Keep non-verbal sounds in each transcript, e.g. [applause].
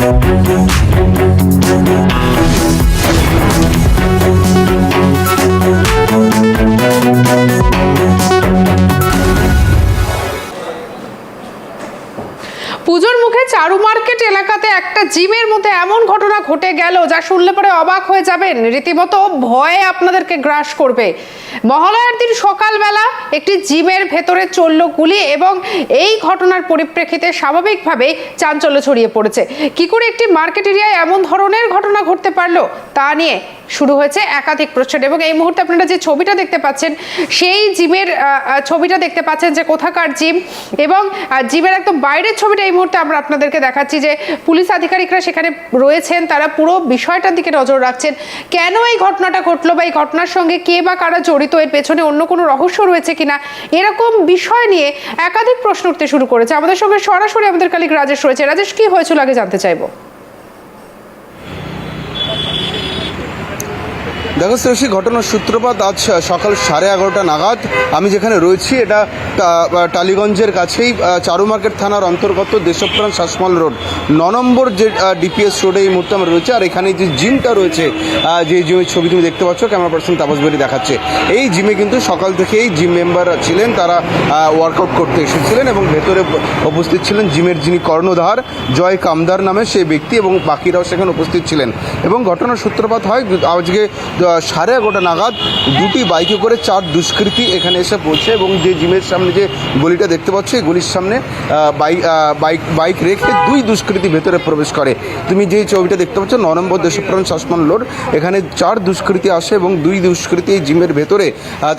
পুজোর মুখে চারু মার্কেট এলাকাতে একটা জিমের মধ্যে এমন ঘটনা ঘটে গেল যা শুনলে পরে অবাক হয়ে যাবেন। রীতিমতো ভয়ে আপনাদেরকে গ্রাস করবে। মহালয়ার দিন সকালবেলা একটি জিমের ভেতরে চলল গুলি এবং এই ঘটনার পরিপ্রেক্ষিতে স্বাভাবিকভাবেই চাঞ্চল্য ছড়িয়ে পড়েছে। কি করে একটি মার্কেট এরিয়ায় এমন ধরনের ঘটনা ঘটতে পারল তা নিয়ে শুরু হয়েছে একাধিক প্রশ্ন এবং এই মুহূর্তে আপনারা যে ছবিটা দেখতে পাচ্ছেন, সেই জিমের ছবিটা দেখতে পাচ্ছেন যে কোথাকার জিম এবং জিমের একদম বাইরের ছবিটা এই মুহূর্তে আমরা আপনাদেরকে দেখাচ্ছি যে পুলিশ আধিকারিকরা সেখানে রয়েছেন, তারা পুরো বিষয়টার দিকে নজর রাখছেন। কেন এই ঘটনাটা ঘটলো বা এই ঘটনার সঙ্গে কে বা কারা জড়িত, এর পেছনে অন্য কোনো রহস্য রয়েছে কিনা, এরকম বিষয় নিয়ে একাধিক প্রশ্ন উঠতে শুরু করেছে। আমাদের সঙ্গে সরাসরি আমাদের কালিক রাজেশ রয়েছে। রাজেশ, কি হয়েছিল আগে জানতে চাইব? দেখো শ্রেষী ঘটনার সূত্রপাত আজ সকাল সাড়ে এগারোটা নাগাদ। আমি যেখানে রয়েছি, এটা টালিগঞ্জের কাছেই চারু মার্কেট থানার অন্তর্গত দেশপ্রাণ শাসমল রোড। ন নম্বর যে ডিপিএস রোডে এই মুহূর্তে আমরা রয়েছে, আর এখানে যে জিমটা রয়েছে যে জিমের ছবি তুমি দেখতে পাচ্ছ ক্যামেরা পার্সন তাপস বেরি দেখাচ্ছে। এই জিমে কিন্তু সকাল থেকেই জিম মেম্বার ছিলেন, তারা ওয়ার্কআউট করতে এসেছিলেন এবং ভেতরে উপস্থিত ছিলেন জিমের যিনি কর্ণধার, জয় কামদার নামে সেই ব্যক্তি এবং বাকিরাও সেখানে উপস্থিত ছিলেন। এবং ঘটনার সূত্রপাত হয়, আজকে সাড়ে এগারোটা নাগাদ দুটি বাইকে করে চার দুষ্কৃতী এখানে এসে পৌঁছে এবং যে জিমের সামনে যে গলিটা দেখতে পাচ্ছ, এই গলির সামনে বাইক বাইক বাইক রেখে দুই দুষ্কৃতী ভেতরে প্রবেশ করে। তুমি যে ছবিটা দেখতে পাচ্ছ, ন নম্বর দেশপ্রাণ শাসমান লোড, এখানে চার দুষ্কৃতী আসে এবং দুই দুষ্কৃতী জিমের ভেতরে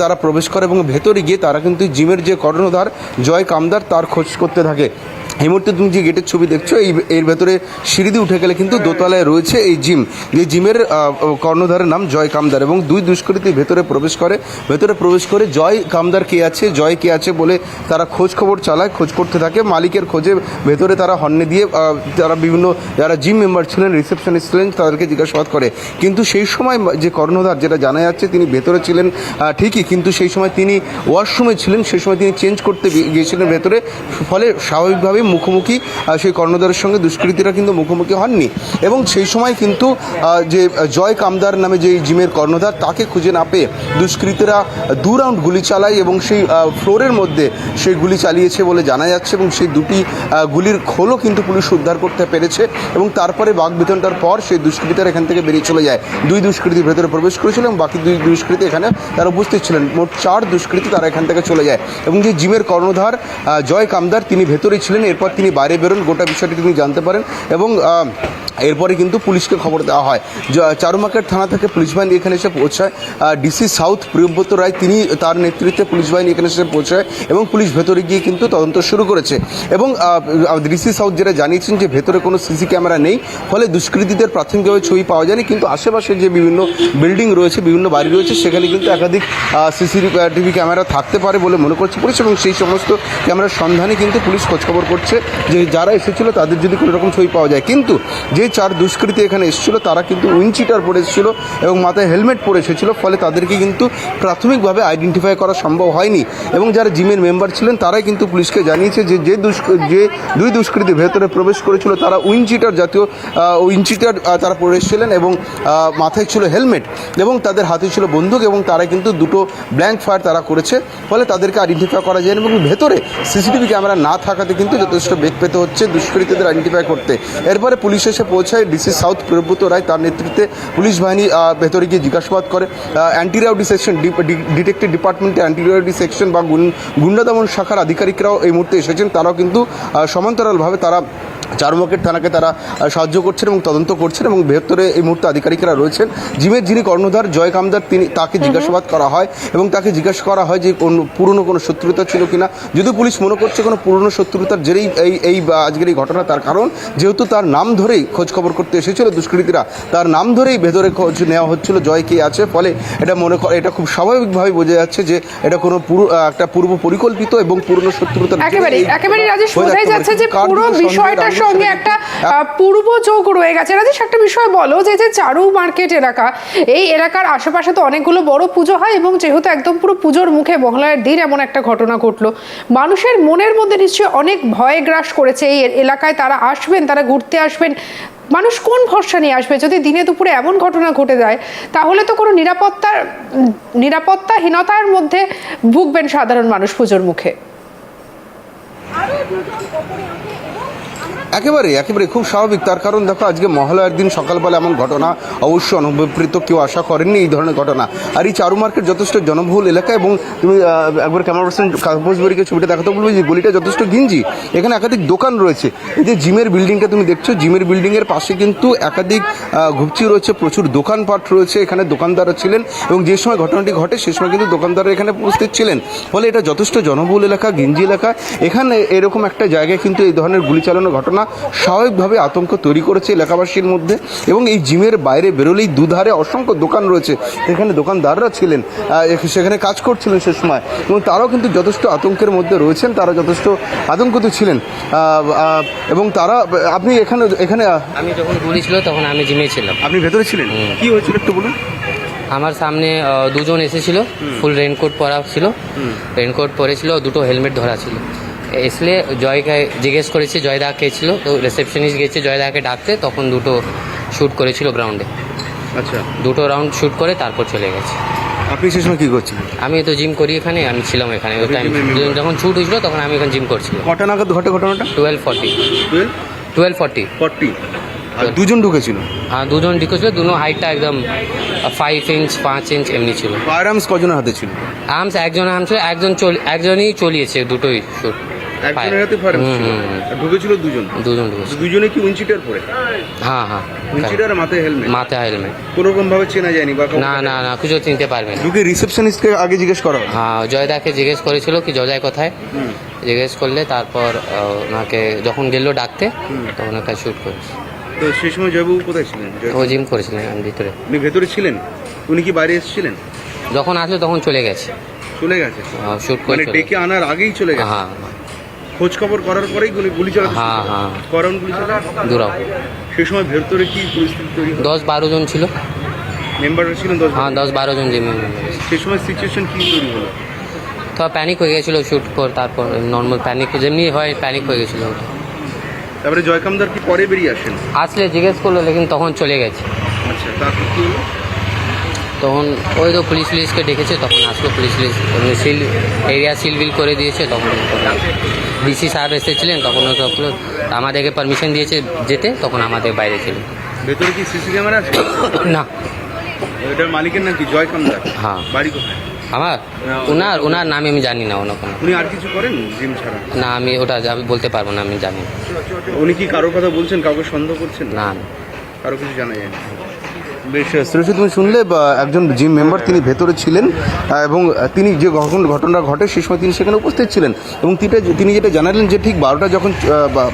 তারা প্রবেশ করে এবং ভেতরে গিয়ে তারা কিন্তু জিমের যে কর্ণধার জয় কামদার, তার খোঁজ করতে থাকে। এই মুহূর্তে তুমি যে গেটের ছবি দেখছ, এই এর ভেতরে সিঁড়ি দিয়ে উঠে গেলে কিন্তু দোতলায় রয়েছে এই জিম। যে জিমের কর্ণধারের নাম জয় কামদার এবং দুই দুষ্কৃতী ভেতরে প্রবেশ করে, ভেতরে প্রবেশ করে জয় কামদার কে আছে, জয় কে আছে বলে তারা খোঁজ খবর চালায়, খোঁজ করতে থাকে। মালিকের খোঁজে ভেতরে তারা হন্নে দিয়ে তারা বিভিন্ন, যারা জিম মেম্বার ছিলেন, রিসেপশনিস্ট ছিলেন, তাদেরকে জিজ্ঞাসাবাদ করে। কিন্তু সেই সময় যে কর্ণধার যেটা জানা যাচ্ছে, তিনি ভেতরে ছিলেন ঠিকই। কিন্তু সেই সময় তিনি ওয়াশরুমে ছিলেন, সেই সময় তিনি চেঞ্জ করতে গিয়েছিলেন ভেতরে। ফলে স্বাভাবিকভাবেই মুখোমুখি সেই কর্ণধারের সঙ্গে দুষ্কৃতীরা কিন্তু মুখোমুখি হননি। এবং সেই সময় কিন্তু যে, জয় কামদার নামে যে জিমের কর্ণধার, তাকে খুঁজে না পেয়ে দুষ্কৃতীরা দু রাউন্ড গুলি চালায় এবং সেই ফ্লোরের মধ্যে সেই গুলি চালিয়েছে বলে জানা যাচ্ছে এবং সেই দুটি গুলির খোলও কিন্তু পুলিশ উদ্ধার করতে পেরেছে এবং তারপরে বাঘ বিতনটার পর সেই দুষ্কৃতীরা এখান থেকে বেরিয়ে চলে যায়। দুই দুষ্কৃতী ভেতরে প্রবেশ করেছিল এবং বাকি দুই দুষ্কৃতী এখানে তারা উপস্থিত ছিলেন। মোট চার দুষ্কৃতী তারা এখান থেকে চলে যায়। এবং যে জিমের কর্ণধার জয় কামদার, তিনি ভেতরে ছিলেন। এরপর তিনি বাইরে বেরোন, গোটা বিষয়টি তিনি জানতে পারেন এবং এরপরে কিন্তু পুলিশকে খবর দেওয়া হয়। চারুমাকের থানা থেকে পুলিশ বাহিনী এখানে এসে পৌঁছায়। ডিসি সাউথ প্রিয়ব্রত রায়, তিনি তার নেতৃত্বে পুলিশ বাহিনী এখানে এসে পৌঁছায় এবং পুলিশ ভেতরে গিয়ে কিন্তু তদন্ত শুরু করেছে। এবং ডিসি সাউথ যেটা জানিয়েছেন যে ভেতরে কোনো সিসি ক্যামেরা নেই, ফলে দুষ্কৃতীদের প্রাথমিকভাবে ছবি পাওয়া যায়নি, কিন্তু আশেপাশে যে বিভিন্ন বিল্ডিং রয়েছে, বিভিন্ন বাড়ি রয়েছে, সেখানে কিন্তু একাধিক সিসি টিভি ক্যামেরা থাকতে পারে বলে মনে করছে পুলিশ এবং সেই সমস্ত ক্যামেরার সন্ধানে কিন্তু পুলিশ খোঁজখবর করছে। যে যারা এসেছিল তাদের যদি কোনো রকম ছবি পাওয়া যায়। কিন্তু যে চার দুষ্কৃতী এখানে এসেছিল, তারা কিন্তু উইনচিটার পরে এসেছিল এবং মাথায় হেলমেট পরে এসেছিল, ফলে তাদেরকে কিন্তু প্রাথমিকভাবে আইডেন্টিফাই করা সম্ভব হয়নি। এবং যারা জিমের মেম্বার ছিলেন, তারাই কিন্তু পুলিশকে জানিয়েছে যে যে দুষ্ক, যে দুই দুষ্কৃতী ভেতরে প্রবেশ করেছিল, তারা উইনচিটার জাতীয় উইনচিটার তারা পরে এসেছিলেন এবং মাথায় ছিল হেলমেট এবং তাদের হাতে ছিল বন্দুক এবং তারা কিন্তু দুটো ব্ল্যাঙ্ক ফায়ার তারা করেছে, ফলে তাদেরকে আইডেন্টিফাই করা যায় এবং ভেতরে সিসিটিভি ক্যামেরা না থাকাতে কিন্তু যথেষ্ট বেগ পেতে হচ্ছে, দুষ্কৃতীদের আইডেন্টিফাই করতে। এরপরে পুলিশ এসে পৌঁছায় ডিসি সাউথ প্রব্রত রায় তার নেতৃত্বে পুলিশ বাহিনী ভেতরে গিয়ে জিজ্ঞাসাবাদ করে। অ্যান্টি রাউডি সেকশন ডিটেকটিভ ডিপার্টমেন্টে অ্যান্টি রাউডি সেকশন বা গুন- গুন্ডা দমন শাখার আধিকারিকরাও এই মুহূর্তে এসেছেন। তারাও কিন্তু সমান্তরালভাবে তারা চারুমার্কেট থানাকে তারা সাহায্য করছেন এবং তদন্ত করছেন এবং ভেতরে এই মুহূর্তে আধিকারিকরা রয়েছেন। জিমের যিনি কর্ণধার জয় কামদার তিনি তাকে জিজ্ঞাসাবাদ করা হয় এবং তাকে জিজ্ঞাসা করা হয় যে কোন পুরনো কোনো শত্রুতা ছিল কিনা। যদিও পুলিশ মনে করছে কোনো পুরনো শত্রুতার জেরেই এই এই আজকের এই ঘটনা তার কারণ। যেহেতু তার নাম ধরেই খোঁজ খবর করতে এসেছিল দুষ্কৃতীরা তার নাম ধরেই ভেতরে খোঁজ নেওয়া হচ্ছিল জয় কে আছে। ফলে এটা মনে কর এটা খুব স্বাভাবিকভাবে বোঝা যাচ্ছে যে এটা কোনো পুরো একটা পূর্ব পরিকল্পিত এবং পুরনো শত্রুতার জেরেই একেবারে একেবারে রাজেশ বোঝাই যাচ্ছে। যে পুরো রাখব সঙ্গে একটা পূর্ব যোগ রয়ে গেছে। রাজেশ একটা বিষয় বলো যে যে চারু মার্কেট এলাকা এই এলাকার আশেপাশে তো অনেকগুলো বড় পুজো হয় এবং যেহেতু একদম পুরো পুজোর মুখে মহলার দিন এমন একটা ঘটনা ঘটলো মানুষের মনের মধ্যে নিশ্চয়ই অনেক ভয় গ্রাস করেছে এই এলাকায়। তারা আসবেন তারা ঘুরতে আসবেন। মানুষ কোন ভরসা নিয়ে আসবে? যদি দিনে দুপুরে এমন ঘটনা ঘটে যায় তাহলে তো কোনো নিরাপত্তার নিরাপত্তাহীনতার মধ্যে ভুগবেন সাধারণ মানুষ পুজোর মুখে। একেবারে একেবারে খুব স্বাভাবিক। তার কারণ দেখো, আজকে মহালয়ার দিন, সকালবেলা এমন ঘটনা অবশ্যই অনুভবৃত কেউ আশা করেননি এই ধরনের ঘটনা। আর এই চারু মার্কেট যথেষ্ট জনবহুল এলাকা এবং তুমি একবার ক্যামেরা পার্সন কাগজবাড়িকে ছবিটা দেখাতে বলবে যে গলিটা যথেষ্ট ঘিঞ্জি এখানে একাধিক দোকান রয়েছে। এই যে জিমের বিল্ডিংটা তুমি দেখছ, জিমের বিল্ডিংয়ের পাশে কিন্তু একাধিক ঘুপচি রয়েছে, প্রচুর দোকানপাট রয়েছে। এখানে দোকানদাররা ছিলেন এবং যে সময় ঘটনাটি ঘটে, সে সময় কিন্তু দোকানদাররা এখানে উপস্থিত ছিলেন। ফলে এটা যথেষ্ট জনবহুল এলাকা, গিঞ্জি এলাকা। এখানে এরকম একটা জায়গায় কিন্তু এই ধরনের গুলি চালানোর ঘটনা স্বাভাবিকভাবে আতঙ্ক তৈরি করেছে এলাকাবাসীর মধ্যে এবং এই জিমের বাইরে বেরোলেই দুধারে অসংখ্য দোকান রয়েছে। এখানে দোকানদাররা ছিলেন সেখানে কাজ করছিলেন সে সময় এবং তারাও কিন্তু যথেষ্ট আতঙ্কের মধ্যে রয়েছেন তারা যথেষ্ট আতঙ্কিত ছিলেন। এবং তারা আপনি এখানে এখানে আমি যখন গুলি ছিল তখন আমি জিমে ছিলাম। আপনি ভেতরে ছিলেন? কি হয়েছিল একটু বলুন। আমার সামনে দুজন এসেছিল ফুল রেনকোট পরা ছিল। রেনকোট পরেছিল দুটো হেলমেট ধরা ছিল। এসলে জয়কে জিজ্ঞেস করেছে জয়দা কে ছিল? তো রিসেপশনিস্ট গেছে জয়দাকে ডাকতে তখন দুটো শ্যুট করেছিল গ্রাউন্ডে আচ্ছা। দুটো রাউন্ড শ্যুট করে তারপর চলে গেছে। আপনি সে সময় কি করছিলেন? আমি তো জিম করি এখানে আমি ছিলাম এখানে। ওই টাইম যখন শ্যুট হয়েছিল তখন আমি এখানে জিম করছিলাম। কটা নাগাদ ঘটে ঘটনাটা? Twelve forty twelve forty forty আর দুজন ঢুকেছিল? হ্যাঁ দুজন ঢুকেছিল দুটো হাইটটা একদম ফাইভ ইঞ্চ পাঁচ ইঞ্চ এমনি ছিল। ফায়ার আর্মস কজনের হাতে ছিল? আর্মস একজন আর্মস ছিল একজন চল একজনই চলিয়েছে দুটোই শুট একজনের হাতে ফায়ার ছিল আর ঢুকেছিল দুজন। দুজন ঢুকেছে দুজনে কি উইনচিটার পরে? হ্যাঁ হ্যাঁ। উইনচিটার আর মাথায় হেলমেট? মাথায় হেলমেট। কোনো রকম ভাবে চেনা যায়নি বা না না না কিছু চিনতে পারবে না। ঢুকে রিসেপশনিস্টকে আগে জিজ্ঞেস করা হ্যাঁ। জয়দাকে জিজ্ঞেস করেছিল কি জয়দায় কোথায়? জিজ্ঞেস করলে তারপর ওনাকে যখন গেল ডাকতে তখন ওকে শ্যুট করেছে। তো সেই সময় জয়বাবু কোথায় ছিলেন? ও জিম করেছিলেন ভিতরে। উনি ভেতরে ছিলেন? উনি কি বাইরে এসেছিলেন? যখন আসলো তখন চলে গেছে। চলে গেছে। শ্যুট করে মানে ডেকে আনার আগেই চলে গেছে। হ্যাঁ। খোঁজ খবর করার পরেই গুলি গুলি চালাতে হ্যাঁ হ্যাঁ। করাউন গুলি চালাতে দূরাও। সেই সময় ভেতরে কি পরিস্থিতি তৈরি দশ বারো জন ছিল। মেম্বাররা ছিলেন দশ হ্যাঁ দশ বারো জন জিমে সেই সময় সিচুয়েশন কি তৈরি হলো? তো প্যানিক হয়ে গেছিল শ্যুট পর তারপর নর্মাল প্যানিক যেমনি হয় প্যানিক হয়ে গেছিল। তারপরে জয়কামদার কি পরে বেরিয়ে আসেন? আসলে জিজ্ঞেস করল লেকিন তখন চলে গেছে। আচ্ছা তারপর কি হলো? তখন ওই তো পুলিশ পুলিশকে ডেকেছে তখন আসলো police police. Seal area seal বিল করে দিয়েছে তখন ডিসি সাহেব এসেছিলেন তখন সব আমাদেরকে পারমিশন দিয়েছে যেতে তখন আমাদের বাইরে ছিল। ভেতরে কি সিসি ক্যামেরা আছে? [coughs] না। এটার মালিকের নাম কি? জয় কামদার? হ্যাঁ। বাড়ি কোথায়? আমার? ওনার ওনার নামে আমি জানি না ওনার কোনো। উনি আর কিছু করেন জিম ছাড়া? না আমি ওটা আমি বলতে পারব না আমি জানি উনি কি কারোর কথা বলছেন কাউকে সন্দেহ করছেন? না। কারও কিছু জানা যায় না? বেশ তুমি শুনলে একজন জিম মেম্বার তিনি ভেতরে ছিলেন এবং তিনি যে ঘটনা ঘটে সেই সময় তিনি সেখানে উপস্থিত ছিলেন। এবং তিনি যেটা জানালেন যে ঠিক বারোটা যখন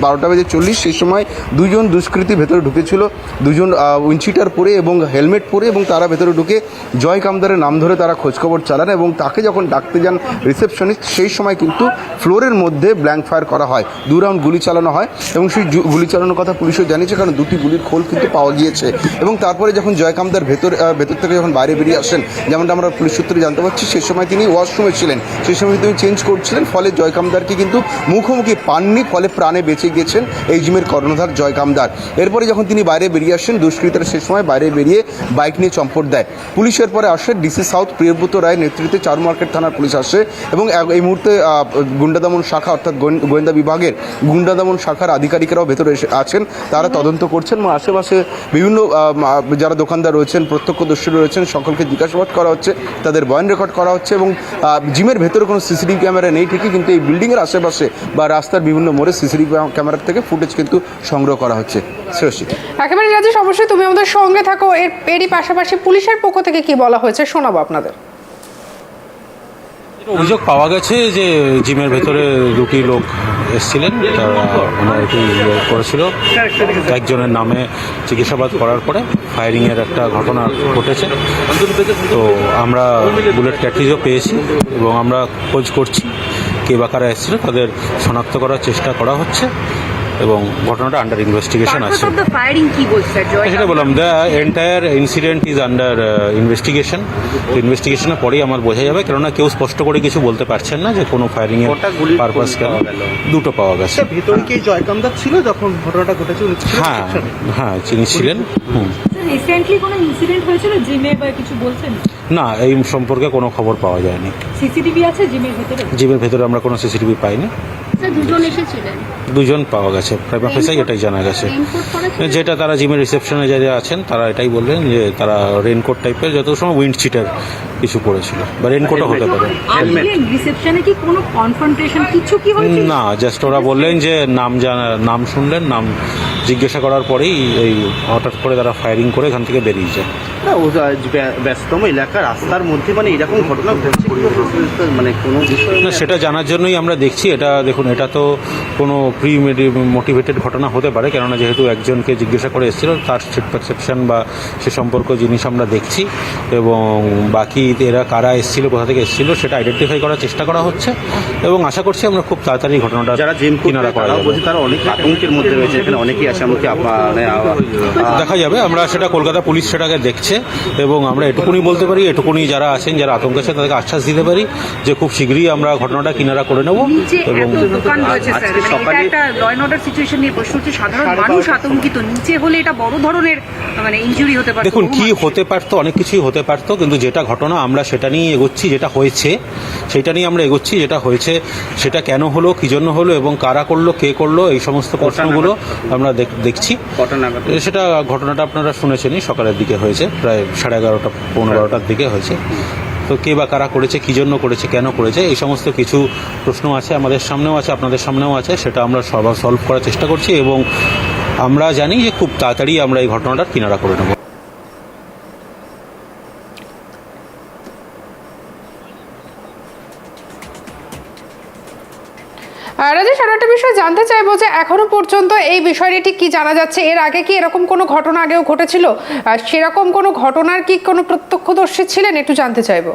বারোটা বেজে চল্লিশ, সেই সময় দুজন দুষ্কৃতী ভেতরে ঢুকেছিল। দুজন উইনচিটার পরে এবং হেলমেট পরে এবং তারা ভেতরে ঢুকে জয় কামদারের নাম ধরে তারা খোঁজখবর চালান এবং তাকে যখন ডাকতে যান রিসেপশনিস্ট সেই সময় কিন্তু ফ্লোরের মধ্যে ব্ল্যাঙ্ক ফায়ার করা হয়। দু রাউন্ড গুলি চালানো হয় এবং সেই গুলি চালানোর কথা পুলিশও জানিয়েছে, কারণ দুটি গুলির খোল কিন্তু পাওয়া গিয়েছে। এবং তারপরে যখন জয়কামদার ভেতর ভেতর থেকে যখন বাইরে বেরিয়ে আসেন, যেমনটা আমরা পুলিশ সূত্রে জানতে পারছি, সেই সময় তিনি ওয়াশরুমে ছিলেন। সেই সময় তিনি চেঞ্জ করছিলেন, ফলে জয়কামদারকে কিন্তু মুখোমুখি পাননি, ফলে প্রাণে বেঁচে গিয়েছেন এই জিমের কর্ণধার জয়কামদার। এরপরে যখন তিনি বাইরে বেরিয়ে আসেন, দুষ্কৃতীরা সেই সময় বাইরে বেরিয়ে বাইক নিয়ে চম্পট দেয়। পুলিশের পরে আসে ডিসি সাউথ প্রিয়ব্রত রায়ের নেতৃত্বে চার মার্কেট থানার পুলিশ আসে এবং এই মুহূর্তে গুন্ডা দমন শাখা অর্থাৎ গোয়েন- গোয়েন্দা বিভাগের গুন্ডা দমন শাখার আধিকারিকরাও ভেতরে এসে আছেন, তারা তদন্ত করছেন। এবং আশেপাশে বিভিন্ন যারা দোকানদার রয়েছেন, প্রত্যক্ষদর্শী রয়েছেন, সকলকে জিজ্ঞাসাবাদ করা হচ্ছে, তাদের বয়ান রেকর্ড করা হচ্ছে এবং জিমের ভেতরে কোনো সিসিটিভি ক্যামেরা নেই ঠিকই, কিন্তু এই বিল্ডিংয়ের আশেপাশে বা রাস্তার বিভিন্ন মোড়ে সিসিটিভি ক্যামেরার থেকে ফুটেজ কিন্তু সংগ্রহ করা হচ্ছে। শ্রেয়সী একেবারে রাজেশ, অবশ্যই তুমি আমাদের সঙ্গে থাকো। এর, এরই পাশাপাশি পুলিশের পক্ষ থেকে কি বলা হয়েছে শোনাবো আপনাদের। অভিযোগ পাওয়া গেছে যে জিমের ভেতরে দুটি লোক এসেছিলেন, তারা ওনার একটি ইয়ে করেছিল। একজনের নামে জিজ্ঞাসাবাদ করার পরে ফায়ারিংয়ের একটা ঘটনা ঘটেছে। তো আমরা বুলেট ক্যাটরিজও পেয়েছি এবং আমরা খোঁজ করছি কে বা কারা এসেছিল, তাদের শনাক্ত করার চেষ্টা করা হচ্ছে। এবং ঘটনাটা আন্ডার ইনভেস্টিগেশন আছে। সেটা বললাম the entire incident is under investigation ইনভেস্টিগেশনের পরেই আমার বোঝা যাবে কেননা কেউ স্পষ্ট করে কিছু বলতে পারছেন না যে কোনো ফায়ারিং এর পারপাস গেল? দুটো পাওয়া গেছে। ভিতরে কি জয়কান্দার ছিল যখন ঘটনাটা ঘটেছে? হ্যাঁ হ্যাঁ চিনি ছিলেন হুম। রিসেন্টলি কোনো ইনসিডেন্ট হয়েছিল? জিমে বা কিছু বলছেন? না এই সম্পর্কে কোনো খবর পাওয়া যায়নি। সিসিটিভি আছে জিমের ভিতরে? জিমের ভেতরে আমরা কোনো সিসিটিভি পাইনি। দুজন এসেছিলেন। দুজন পাওয়া গেছে প্রাইমা ফেসাই এটাই জানা গেছে। রেইনকোট পরা ছিল? যেটা তারা জিমের রিসেপশনে যারা আছেন তারা এটাই বললেন যে তারা রেনকোট টাইপের যত সময় উইন্ড চিটার কিছু পড়েছিল বা রেনকোটও হতে পারে। রিসেপশনে কি কোনো কনফ্রন্টেশন কিছু কি হয়েছিল? না জাস্ট ওরা বললেন যে নাম জানা নাম শুনলেন নাম জিজ্ঞাসা করার পরেই এই হঠাৎ করে তারা ফায়ারিং করে এখান থেকে বেরিয়ে যায়। না, ও যা- এলাকা রাস্তার মধ্যে মানে এরকম ঘটনা ঘটছে মানে কোনো বিষয় না সেটা জানার জন্যই আমরা দেখছি এটা দেখুন এটা তো কোনো প্রি মোটিভেটেড ঘটনা হতে পারে কেননা যেহেতু একজনকে জিজ্ঞাসা করে এসেছিল তার পারসেপশন বা সে সম্পর্ক জিনিস আমরা দেখছি এবং বাকি এরা কারা এসেছিল কোথা থেকে এসেছিল সেটা আইডেন্টিফাই করার চেষ্টা করা হচ্ছে এবং আশা করছি আমরা খুব তাড়াতাড়ি ঘটনাটা যারা জেম কিনারা করা যাবে। তারা অনেক আতঙ্কের মধ্যে রয়েছে এখানে অনেকেই আছে মানে দেখা যাবে আমরা সেটা কলকাতা পুলিশ সেটাকে দেখছে এবং আমরা এটুকুনি বলতে পারি এটুকুনি যারা আছেন যারা আতঙ্কে আছেন তাদেরকে আশ্বাস দিতে পারি যে খুব শীঘ্রই আমরা ঘটনাটা কিনারা করে নেব এবং দোকান রয়েছে স্যার মানে এটা একটা ল অ্যান্ড অর্ডার সিচুয়েশন নিয়ে প্রশ্ন হচ্ছে। সাধারণ মানুষ আতঙ্কিত। নিচে হলে এটা বড় ধরনের মানে ইনজুরি হতে পারে দেখুন কি হতে পারতো অনেক কিছুই হতে পারতো কিন্তু যেটা ঘটনা আমরা সেটা নিয়ে এগোচ্ছি যেটা হয়েছে সেটা নিয়ে আমরা এগোচ্ছি যেটা হয়েছে সেটা কেন হলো কি জন্য হলো এবং কারা করল কে করল এই সমস্ত প্রশ্নগুলো আমরা দেখ- দেখছি। সেটা ঘটনাটা আপনারা শুনেছেনই সকালের দিকে হয়েছে প্রায় সাড়ে এগারোটা পনেরো বারোটার দিকে হয়েছে। তো কে বা কারা করেছে, কী জন্য করেছে, কেন করেছে, এই সমস্ত কিছু প্রশ্ন আছে আমাদের সামনেও আছে, আপনাদের সামনেও আছে, সেটা আমরা সলভ করার চেষ্টা করছি এবং আমরা জানি যে খুব তাড়াতাড়ি আমরা এই ঘটনাটার কিনারা করে নেব। যে এখনও পর্যন্ত এই বিষয়টি ঠিক কি জানা যাচ্ছে? এর আগে কি এরকম কোনো ঘটনা আগেও ঘটেছিল? সেরকম কোনো ঘটনার কি কোনো প্রত্যক্ষদর্শী ছিলেন? একটু জানতে চাইব।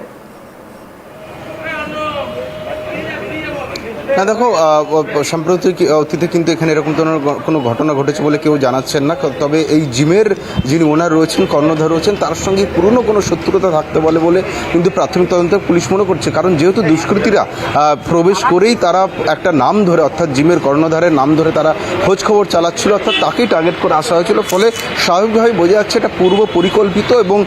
না, দেখো সাম্প্রতিক অতীতে কিন্তু এখানে এরকম ধরনের কোনো ঘটনা ঘটেছে বলে কেউ জানাচ্ছেন না তবে এই জিমের যিনি ওনার রয়েছেন, কর্ণধার রয়েছেন, তার সঙ্গে পুরনো কোনো শত্রুতা থাকতে বলে বলে কিন্তু প্রাথমিক তদন্তে পুলিশ মনে করছে। কারণ যেহেতু দুষ্কৃতীরা প্রবেশ করেই তারা একটা নাম ধরে, অর্থাৎ জিমের কর্ণধারের নাম ধরে তারা খোঁজ খবর চালাচ্ছিল, অর্থাৎ তাকেই টার্গেট করে আসা হয়েছিল। ফলে স্বাভাবিকভাবে বোঝা যাচ্ছে এটা পূর্ব পরিকল্পিত এবং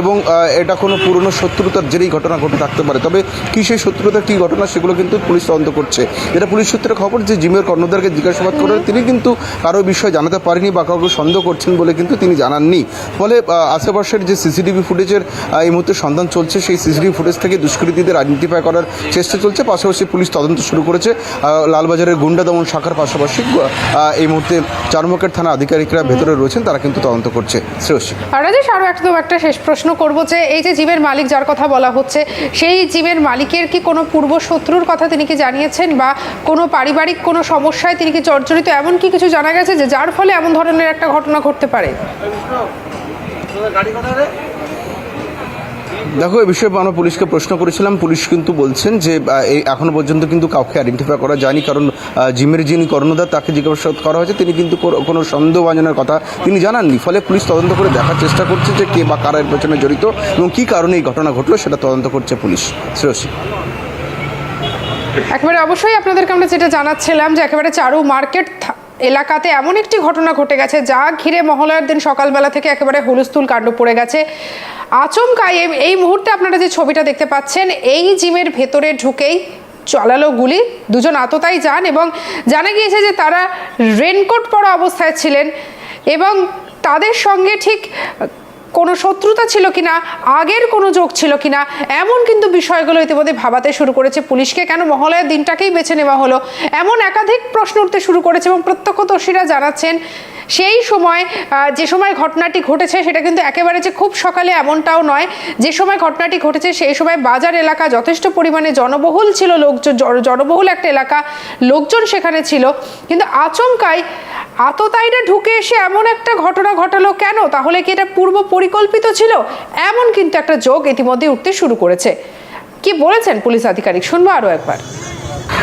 এবং এটা কোনো পুরনো শত্রুতার জেরেই ঘটনা ঘটে থাকতে পারে। তবে কী সেই শত্রুতা, কী ঘটনা সেগুলো কিন্তু পুলিশ তদন্ত করছে। যেটা পুলিশ সূত্রে খবর যে জিমের কর্ণধারকে জিজ্ঞাসাবাদ করে তিনি কিন্তু কারও বিষয় জানাতে পারেনি বা কাউকে সন্দেহ করছেন বলে কিন্তু তিনি জানাননি। ফলে আশেপাশের যে সিসিটিভি ফুটেজের এই মুহূর্তে সন্ধান চলছে, সেই সিসিটিভি ফুটেজ থেকে দুষ্কৃতীদের আইডেন্টিফাই করার চেষ্টা চলছে। পাশাপাশি পুলিশ তদন্ত শুরু করেছে লালবাজারের গুন্ডা দমন শাখার পাশাপাশি এই মুহূর্তে চারমুখের থানা আধিকারিকরা ভেতরে রয়েছেন, তারা কিন্তু তদন্ত করছে। শ্রেয়সী। আর রাজেশ আরও একদম একটা শেষ প্রশ্ন করব যে, এই যে জিমের মালিক যার কথা বলা হচ্ছে, সেই জিমের মালিকের কি কোনো পূর্ব শত্রুর কথা তিনি কি জানিয়েছেন? বা কোনো পারিবারিক কোনো সমস্যায় তিনি কি জর্জরিত এমন কি কিছু জানা গেছে যে যার ফলে এমন ধরনের একটা ঘটনা ঘটতে পারে? দেখো এই বিষয়ে আমরা পুলিশকে প্রশ্ন করেছিলাম। পুলিশ কিন্তু বলছেন যে আহ, এই এখনও পর্যন্ত কিন্তু কাউকে আইডেন্টিফাই করা যায়নি কারণ জিমের যিনি কর্ণধার তাকে জিজ্ঞাসাবাদ করা হয়েছে। তিনি কিন্তু কোনো- কোনো সন্দেহভাজনের কথা তিনি জানাননি। ফলে পুলিশ তদন্ত করে দেখার চেষ্টা করছে যে কে বা কারা এর পেছনে জড়িত এবং কী কারণে এই ঘটনা ঘটলো সেটা তদন্ত করছে পুলিশ। শ্রেয়সী। একেবারে অবশ্যই আপনাদেরকে আমরা যেটা জানাচ্ছিলাম যে একেবারে চারু মার্কেট এলাকাতে এমন একটি ঘটনা ঘটে গেছে যা ঘিরে মহালয়ার দিন সকালবেলা থেকে একেবারে হুলস্থুল কাণ্ড পড়ে গেছে। আচমকাই এই- এই মুহূর্তে আপনারা যে ছবিটা দেখতে পাচ্ছেন, এই জিমের ভেতরে ঢুকেই চলালো গুলি। দুজন আততাই যান এবং জানা গিয়েছে যে তারা রেনকোট পরা অবস্থায় ছিলেন এবং তাদের সঙ্গে ঠিক কোনো শত্রুতা ছিল কিনা, আগের কোনো যোগ ছিল কিনা, এমন কিন্তু বিষয়গুলো ইতিমধ্যে ভাবাতে শুরু করেছে পুলিশকে। কেন মহালয়ার দিনটাকেই বেছে নেওয়া হলো? এমন একাধিক প্রশ্ন উঠতে শুরু করেছে এবং প্রত্যক্ষদর্শীরা জানাচ্ছেন, সেই সময় যে সময় ঘটনাটি ঘটেছে সেটা কিন্তু একেবারে যে খুব সকালে এমনটাও নয়। যে সময় ঘটনাটি ঘটেছে সেই সময় বাজার এলাকা যথেষ্ট পরিমাণে জনবহুল ছিল লোকজন জনবহুল একটা এলাকা, লোকজন সেখানে ছিল। কিন্তু আচমকাই আততায়ীরা ঢুকে এসে এমন একটা ঘটনা ঘটালো কেন? তাহলে কি এটা পূর্ব পরিকল্পিত ছিল? এমন কিন্তু একটা যোগ ইতিমধ্যে উঠতে শুরু করেছে। কি বলেছেন পুলিশ আধিকারিক? শুনব আরও একবার।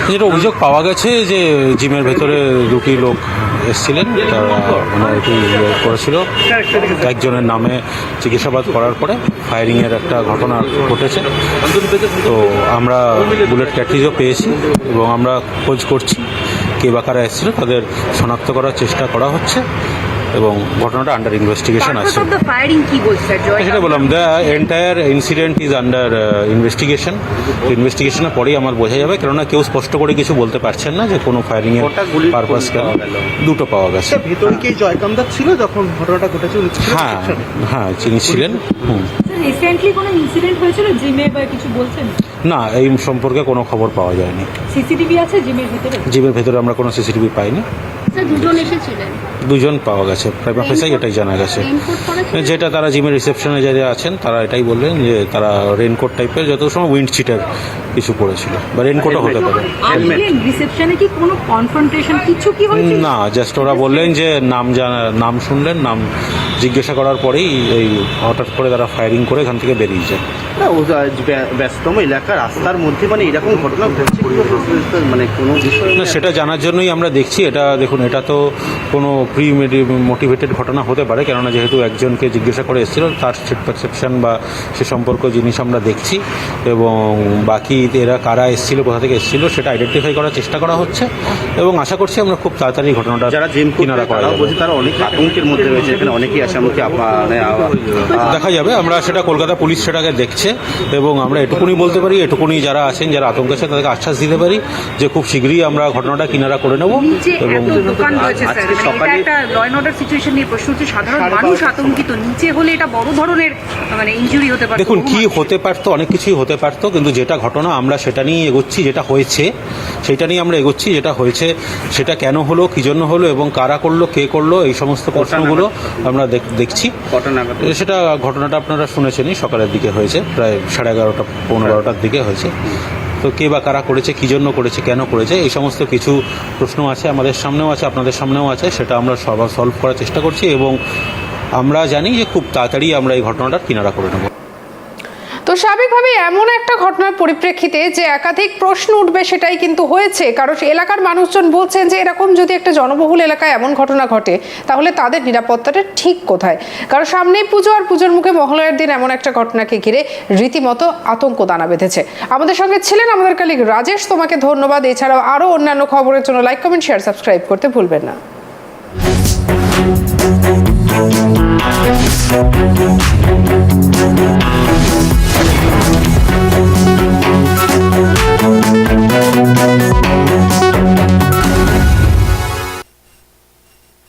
যেটা অভিযোগ পাওয়া গেছে যে জিমের ভেতরে দুটি লোক এসেছিলেন। তারা এটি করেছিল। একজনের নামে চিকিৎসাবাদ করার পরে ফায়ারিংয়ের একটা ঘটনা ঘটেছে। তো আমরা বুলেট ক্যাটরিজও পেয়েছি এবং আমরা খোঁজ করছি। কে বা কারা এসেছিল তাদের শনাক্ত করার চেষ্টা করা হচ্ছে এবং ঘটনাটা আন্ডার ইনভেস্টিগেশন আছে। সেটা বললাম the entire incident is under investigation ইনভেস্টিগেশনের পরেই আমার বোঝা যাবে কেননা কেউ স্পষ্ট করে কিছু বলতে পারছেন না যে কোনো ফায়ারিং এর পারপাস গেল? দুটো পাওয়া গেছে। ভেতরে কি জয়কান্দার ছিল যখন ঘটনাটা ঘটেছে হ্যাঁ হ্যাঁ তিনি ছিলেন হুম। রিসেন্টলি কোনো ইনসিডেন্ট হয়েছিল? জিমে বা কিছু বলছেন? না এই সম্পর্কে কোনো খবর পাওয়া যায়নি। সিসিটিভি আছে জিমের ভিতরে? জিমের ভেতরে আমরা কোনো সিসিটিভি পাইনি। স্যার দুজন এসেছিলেন। দুজন পাওয়া গেছে। প্রাইম অফিসাই এটাই জানা গেছে। যেটা তারা জিমের রিসেপশনে যারা আছেন তারা এটাই বললেন যে তারা রেনকোট টাইপের যত সময় উইন্ড চিটার কিছু পড়েছিল বা রেনকোটও হতে পারে। আসলেন রিসেপশনে কি কোনো কনফ্রন্টেশন কিছু কি হয়েছে না জাস্ট ওরা বললেন যে নাম জানা নাম শুনলেন নাম জিজ্ঞাসা করার পরেই এই হঠাৎ করে তারা ফায়ারিং করে এখান থেকে বেরিয়ে যায়। না, ও ব্যস্তম এলাকা রাস্তার মধ্যে মানে এরকম ঘটনা ঘটছে মানে কোনো বিষয় না সেটা জানার জন্যই আমরা দেখছি এটা দেখুন এটা তো কোনো প্রি মোটিভেটেড ঘটনা হতে পারে কেননা যেহেতু একজনকে জিজ্ঞাসা করে এসেছিল তার পারসেপশন বা সে সম্পর্ক জিনিস আমরা দেখছি এবং বাকি এরা কারা এসেছিল কোথা থেকে এসেছিল সেটা আইডেন্টিফাই করার চেষ্টা করা হচ্ছে এবং আশা করছি আমরা খুব তাড়াতাড়ি ঘটনাটা যারা জিম কিনারা করা। বলছে তারা অনেক আতঙ্কের মধ্যে রয়েছে এখানে অনেকেই আসামুখী মানে দেখা যাবে আমরা সেটা কলকাতা পুলিশ সেটাকে দেখছে এবং আমরা এটুকুনি বলতে পারি এটুকুনি যারা আছেন যারা আতঙ্ক আছে তাদেরকে আশ্বাস দিতে পারি যে খুব শীঘ্রই আমরা ঘটনাটা কিনারা করে নেব এবং মানে এটা সকালে- একটা ল অর্ডার সিচুয়েশন নিয়ে প্রশ্ন হচ্ছে। সাধারণ মানুষ আতঙ্কিত নিচে হলে এটা বড় ধরনের মানে ইনজুরি হতে পারে দেখুন কি হতে পারতো অনেক কিছুই হতে পারতো কিন্তু যেটা ঘটনা আমরা সেটা নিয়ে এগোচ্ছি যেটা হয়েছে সেটা নিয়ে আমরা এগোচ্ছি যেটা হয়েছে সেটা কেন হলো কী জন্য হলো এবং কারা করল কে করল এই সমস্ত প্রশ্নগুলো আমরা দেখ- দেখছি। সেটা ঘটনাটা আপনারা শুনেছেনই সকালের দিকে হয়েছে। প্রায় সাড়ে এগারোটা পনেরো বারোটার দিকে হয়েছে। তো কে বা কারা করেছে কী জন্য করেছে কেন করেছে এই সমস্ত কিছু প্রশ্ন আছে আমাদের সামনেও আছে আপনাদের সামনেও আছে সেটা আমরা সব সলভ করার চেষ্টা করছি এবং আমরা জানি যে খুব তাড়াতাড়ি আমরা এই ঘটনাটার কিনারা করে নেব। তো স্বাভাবিকভাবে এমন একটা ঘটনার পরিপ্রেক্ষিতে যে একাধিক প্রশ্ন উঠবে সেটাই কিন্তু হয়েছে। কারণ এলাকার মানুষজন বলছেন যে এরকম যদি একটা জনবহুল এলাকায় এমন ঘটনা ঘটে, তাহলে তাদের নিরাপত্তাটা ঠিক কোথায়? কারণ সামনেই পুজো আর পুজোর মুখে মহালয়ার দিন এমন একটা ঘটনাকে ঘিরে রীতিমতো আতঙ্ক দানা বেঁধেছে। আমাদের সঙ্গে ছিলেন আমাদের কালিগ রাজেশ। তোমাকে ধন্যবাদ। এছাড়াও আরও অন্যান্য খবরের জন্য লাইক কমেন্ট শেয়ার সাবস্ক্রাইব করতে ভুলবেন না।